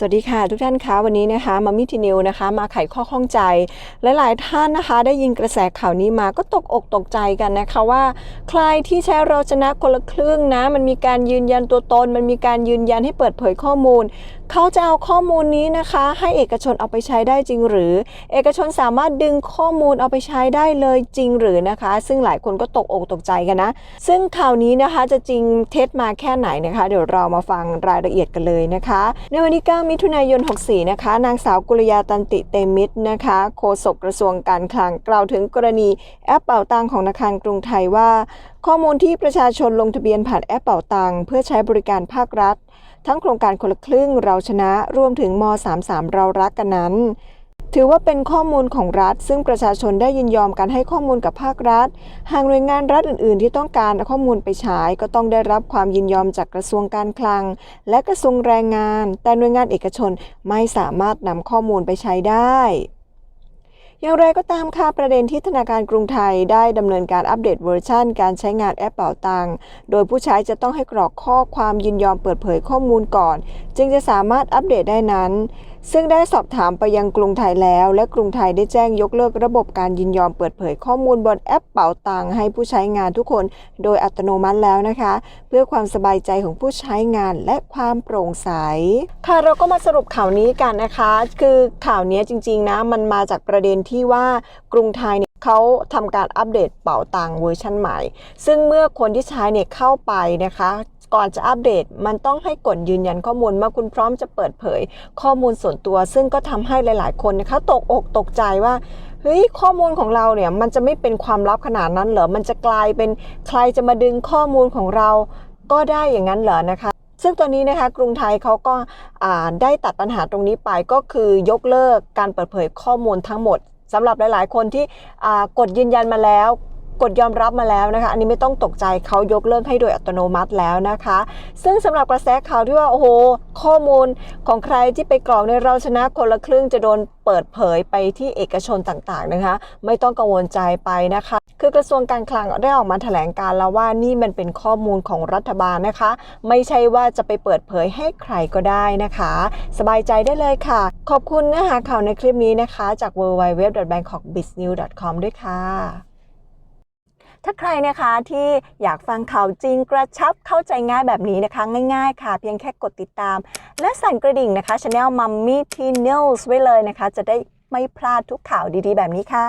สวัสดีค่ะทุกท่านคะวันนี้นะคะมามิทีนิวนะคะ มาไขข้อข้องใจ หลาย ๆ ท่านนะคะ ได้ยินกระแสข่าวนี้มาก็ตกอกตกใจกันนะคะว่า ใครที่ใช้เราชนะคนละครึ่งนะ มันมีการยืนยันตัวตน มันมีการยืนยันให้เปิดเผยข้อมูล เขาจะเอาข้อมูลนี้นะคะ ให้เอกชนเอาไปใช้ได้จริงหรือ เอกชนสามารถดึงข้อมูลเอาไปใช้ได้เลยจริงหรือนะคะ ซึ่งหลายคนก็ตกอกตกใจกันนะ ซึ่งข่าวนี้นะคะจะจริงเท็จมาแค่ไหนนะคะ เดี๋ยวเรามาฟังรายละเอียดกันเลยนะคะ ในวันที่9มิถุนายน 64 นะคะ นางสาวกุลยาตันติเตมิตรนะคะโฆษกกระทรวงการคลังกล่าวถึงกรณีแอปเป่าตังของธนาคารกรุงไทยว่า ข้อมูลที่ประชาชนลงทะเบียนผ่านแอปเป่าตังเพื่อใช้บริการภาครัฐ ทั้งโครงการคนละครึ่งเราชนะรวมถึงม 33 เรารักกันนั้น ถือว่าเป็นข้อมูลของรัฐ ซึ่งประชาชนได้ยินยอมการให้ข้อมูลกับภาครัฐ หากหน่วยงานรัฐอื่น ๆ ที่ต้องการข้อมูลไปใช้ก็ต้องได้รับความยินยอมจากกระทรวงการคลัง และกระทรวงแรงงาน แต่หน่วยงานเอกชนไม่สามารถนำข้อมูลไปใช้ได้อย่างไรก็ตามค่ะประเด็นที่ธนาคารกรุงไทยได้ดำเนินการอัปเดตเวอร์ชันการใช้งานแอปเป่าตัง โดยผู้ใช้จะต้องให้กรอกข้อความยินยอมเปิดเผยข้อมูลก่อน จึงจะสามารถอัปเดตได้นั้นซึ่งได้สอบถามไปยังกรุงไทยแล้ว และกรุงไทยได้แจ้งยกเลิกระบบการยินยอมเปิดเผยข้อมูลบนแอปเป่าตังให้ผู้ใช้งานทุกคน โดยอัตโนมัติแล้วนะคะ เพื่อความสบายใจของผู้ใช้งานและความโปร่งใส ค่ะเราก็มาสรุปข่าวนี้กันนะคะ คือข่าวนี้จริง ๆนะมันมาจากประเด็นที่ว่ากรุงไทย เขาทำการอัปเดตเป่าตังเวอร์ชันใหม่ ซึ่งเมื่อคนที่ใช้เนี่ยเข้าไปนะคะ ก่อนจะอัปเดตมันต้องให้กดยืนยันข้อมูลว่าคุณพร้อมจะเปิดเผย ข้อมูลส่วนตัว ซึ่งก็ทำให้หลาย ๆ คนนะคะตกอกตกใจว่าเฮ้ยข้อมูลของเราเนี่ยมันจะไม่เป็นความลับขนาดนั้นเหรอ มันจะกลายเป็นใครจะมาดึงข้อมูลของเราก็ได้อย่างนั้นเหรอนะคะซึ่งตัวนี้นะคะกรุงไทยเขาก็าได้ตัดปัญหาตรงนี้ไปก็คือยกเลิกการเปิดเผยข้อมูลทั้งหมด สำหรับหลาย ๆ คนที่กดยืนยันมาแล้วกดยอมรับมาแล้วนะคะ อันนี้ไม่ต้องตกใจเขายกเลิกให้โดยอัตโนมัติแล้วนะคะ ซึ่งสำหรับกระแสข่าวที่ว่า โอ้โห ข้อมูลของใครที่ไปกรอกในเราชนะคนละครึ่งจะโดนเปิดเผยไปที่เอกชนต่างๆนะคะ ไม่ต้องกังวลใจไปนะคะ คือกระทรวงการคลังได้ออกมาแถลงการแล้วว่านี่มันเป็นข้อมูลของรัฐบาลนะคะ ไม่ใช่ว่าจะไปเปิดเผยให้ใครก็ได้นะคะ สบายใจได้เลยค่ะ ขอบคุณเนื้อหาข่าวในคลิปนี้นะคะ จาก w w w b a n g k o k b i z n e w c o m ด้วยค่ะถ้าใครนะคะที่อยากฟังข่าวจริงกระชับเข้าใจง่ายแบบนี้นะคะ ง่ายๆค่ะ เพียงแค่กดติดตาม และสั่นกระดิ่งนะคะช anelmummythnews ไว้เลยนะคะ จะได้ไม่พลาดทุกข่าวดีๆ แบบนี้ค่ะ